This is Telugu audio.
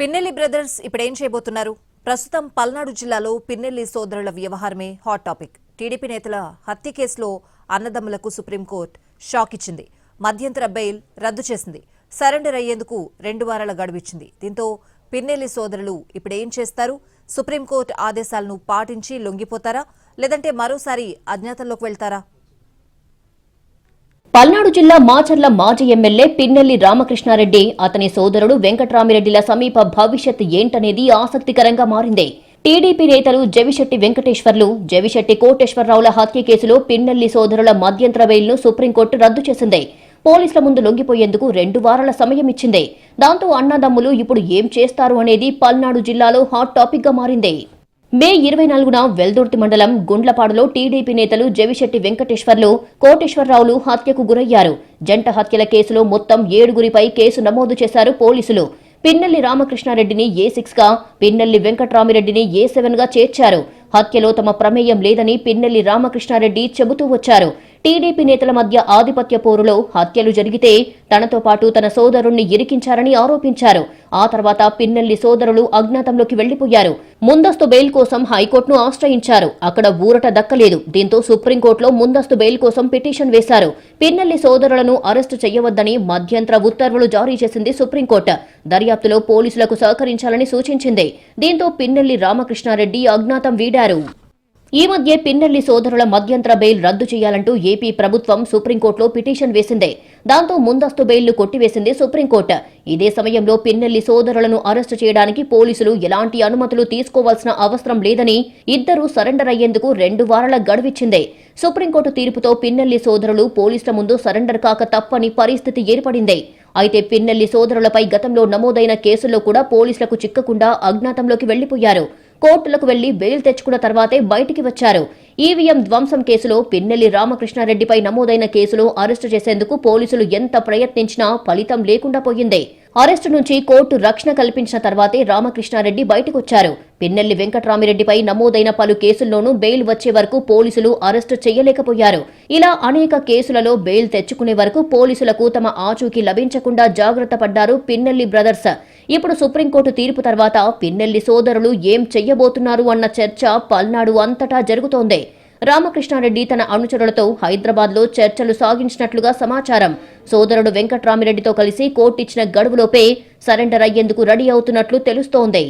పిన్నెల్లి బ్రదర్స్ ఇప్పుడేం చేయబోతున్నారు? ప్రస్తుతం పల్నాడు జిల్లాలో పిన్నెల్లి సోదరుల వ్యవహారమే హాట్ టాపిక్. టీడీపీ నేతల హత్య కేసులో అన్నదమ్ములకు సుప్రీంకోర్టు షాక్ ఇచ్చింది. మధ్యంతర బెయిల్ రద్దు చేసింది. సరెండర్ అయ్యేందుకు రెండు వారాల గడువిచ్చింది దీంతో పిన్నెల్లి సోదరులు ఇప్పుడేం చేస్తారు? సుప్రీంకోర్టు ఆదేశాలను పాటించి లొంగిపోతారా? లేదంటే మరోసారి అజ్ఞాతంలోకి వెళ్తారా? పల్నాడు జిల్లా మాచర్ల మాజీ ఎమ్మెల్యే పిన్నెల్లి రామకృష్ణారెడ్డి. అతని సోదరుడు వెంకట్రామిరెడ్డిల సమీప భవిష్యత్ ఏంటనేది ఆసక్తికరంగా మారింది. టీడీపీ నేతలు జవిశెట్టి వెంకటేశ్వర్లు జవిశెట్టి కోటేశ్వరరావుల హత్య కేసులో పిన్నెల్లి సోదరుల మధ్యంతర బెయిల్ను సుప్రీంకోర్టు రద్దు చేసింది. పోలీసుల ముందు లొంగిపోయేందుకు రెండు వారాల సమయం ఇచ్చింది. దాంతో అన్నదమ్ములు ఇప్పుడు ఏం చేస్తారు అనేది పల్నాడు జిల్లాలో హాట్ టాపిక్గా మారింది. మే ఇరవై నాలుగున వెల్దుర్తి మండలం గుండ్లపాడులో టీడీపీ నేతలు జవిశెట్టి వెంకటేశ్వర్లు కోటేశ్వరరావులు హత్యకు గురయ్యారు. జంట హత్యల కేసులో మొత్తం ఏడుగురిపై కేసు నమోదు చేశారు పోలీసులు. పిన్నెల్లి రామకృష్ణారెడ్డిని ఏ సిక్స్గా పిన్నెల్లి వెంకట్రామిరెడ్డిని ఏ సెవెన్గా చేర్చారు. హత్యలో తమ ప్రమేయం లేదని పిన్నెల్లి రామకృష్ణారెడ్డి చెబుతూ వచ్చారు. టీడీపీ నేతల మధ్య ఆధిపత్య పోరులో హత్యలు జరిగితే తనతో పాటు తన సోదరుణ్ణి ఇరికించారని ఆరోపించారు. ఆ తర్వాత పిన్నెల్లి సోదరులు అజ్ఞాతంలోకి వెళ్ళిపోయారు ముందస్తు బెయిల్ కోసం హైకోర్టును ఆశ్రయించారు. అక్కడ ఊరట దక్కలేదు. దీంతో సుప్రీంకోర్టులో ముందస్తు బెయిల్ కోసం పిటిషన్ వేశారు. పిన్నెల్లి సోదరులను అరెస్టు చేయవద్దని మధ్యంతర ఉత్తర్వులు జారీ చేసింది సుప్రీంకోర్టు. దర్యాప్తులో పోలీసులకు సహకరించాలని సూచించింది. దీంతో పిన్నెల్లి రామకృష్ణారెడ్డి అజ్ఞాతం వీడారు. ఈ మధ్య పిన్నెల్లి సోదరుల మధ్యంతర బెయిల్ రద్దు చేయాలంటూ ఏపీ ప్రభుత్వం సుప్రీంకోర్టులో పిటిషన్ వేసింది. దాంతో ముందస్తు బెయిల్ను కొట్టివేసింది సుప్రీంకోర్టు. ఇదే సమయంలో పిన్నెల్లి సోదరులను అరెస్టు చేయడానికి పోలీసులు ఎలాంటి అనుమతులు తీసుకోవాల్సిన అవసరం లేదని ఇద్దరూ సరెండర్ అయ్యేందుకు రెండు వారాల గడువిచ్చింది. సుప్రీంకోర్టు తీర్పుతో పిన్నెల్లి సోదరులు పోలీసుల ముందు సరెండర్ కాక తప్పని పరిస్థితి ఏర్పడింది. అయితే పిన్నెల్లి సోదరులపై గతంలో నమోదైన కేసుల్లో కూడా పోలీసులకు చిక్కకుండా అజ్ఞాతంలోకి వెళ్ళిపోయారు కోర్టులకు వెళ్ళి బెయిల్ తెచ్చుకున్న తర్వాతే బయటికి వచ్చారు. ఈవీఎం ధ్వంసం కేసులో పిన్నెల్లి రామకృష్ణారెడ్డిపై నమోదైన కేసులో అరెస్టు చేసేందుకు పోలీసులు ఎంత ప్రయత్నించినా ఫలితం లేకుండా పోయింది. అరెస్టు నుంచి కోర్టు రక్షణ కల్పించిన తర్వాతే రామకృష్ణారెడ్డి బయటకొచ్చారు. పిన్నెల్లి వెంకట్రామిరెడ్డిపై నమోదైన పలు కేసుల్లోనూ బెయిల్ వచ్చే వరకు పోలీసులు అరెస్టు చేయలేకపోయారు. ఇలా అనేక కేసులలో బెయిల్ తెచ్చుకునే వరకు పోలీసులకు తమ ఆచూకీ లభించకుండా జాగ్రత్త పడ్డారు పిన్నెల్లి బ్రదర్స్. ఇప్పుడు సుప్రీంకోర్టు తీర్పు తర్వాత పిన్నెల్లి సోదరులు ఏం చెయ్యబోతున్నారు అన్న చర్చ పల్నాడు అంతటా జరుగుతోంది. రామకృష్ణారెడ్డి తన అనుచరులతో హైదరాబాద్లో చర్చలు సాగించినట్లుగా సమాచారం. సోదరుడు వెంకట్రామిరెడ్డితో కలిసి కోర్టు ఇచ్చిన గడువులోపే సరెండర్ అయ్యేందుకు రెడీ అవుతున్నట్లు తెలుస్తోంది.